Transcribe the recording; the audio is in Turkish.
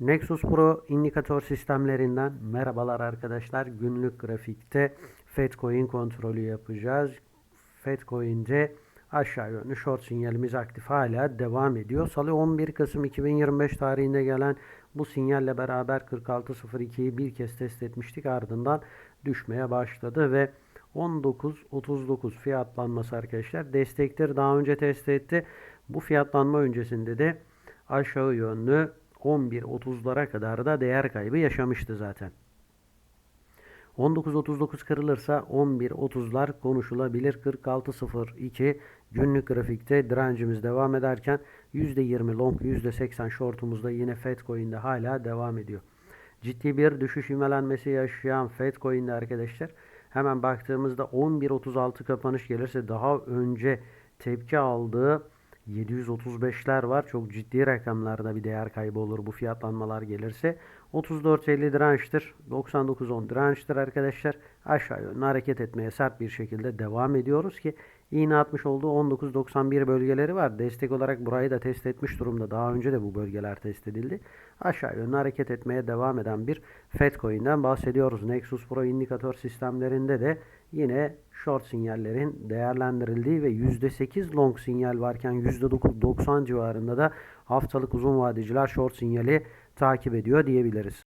Nexus Pro indikatör sistemlerinden merhabalar arkadaşlar. Günlük grafikte Fedcoin kontrolü yapacağız. Fedcoin'de aşağı yönlü short sinyalimiz aktif hala devam ediyor. Salı 11 Kasım 2025 tarihinde gelen bu sinyalle beraber 46.02'yi bir kez test etmiştik. Ardından düşmeye başladı ve 19.39 fiyatlanması arkadaşlar destektir. Daha önce test etti. Bu fiyatlanma öncesinde de aşağı yönlü 11.30'lara kadar da değer kaybı yaşamıştı zaten. 19.39 kırılırsa 11.30'lar konuşulabilir. 46.02 günlük grafikte direncimiz devam ederken %20 long %80 shortumuzda yine Fedcoin'de hala devam ediyor. Ciddi bir düşüş ivmelenmesi yaşayan Fedcoin'de arkadaşlar hemen baktığımızda 11.36 kapanış gelirse daha önce tepki aldığı 735'ler var. Çok ciddi rakamlarda bir değer kaybı olur bu fiyatlanmalar gelirse. 34.50 dirençtir. 99.10 dirençtir arkadaşlar. Aşağı yönlü hareket etmeye sert bir şekilde devam ediyoruz ki iğne atmış olduğu 19.91 bölgeleri var. Destek olarak burayı da test etmiş durumda. Daha önce de bu bölgeler test edildi. Aşağı yönlü hareket etmeye devam eden bir Fedcoin'den bahsediyoruz. Nexus Pro indikatör sistemlerinde de yine short sinyallerin değerlendirildiği ve %8 long sinyal varken %9 90 civarında da haftalık uzun vadeciler short sinyali takip ediyor diyebiliriz.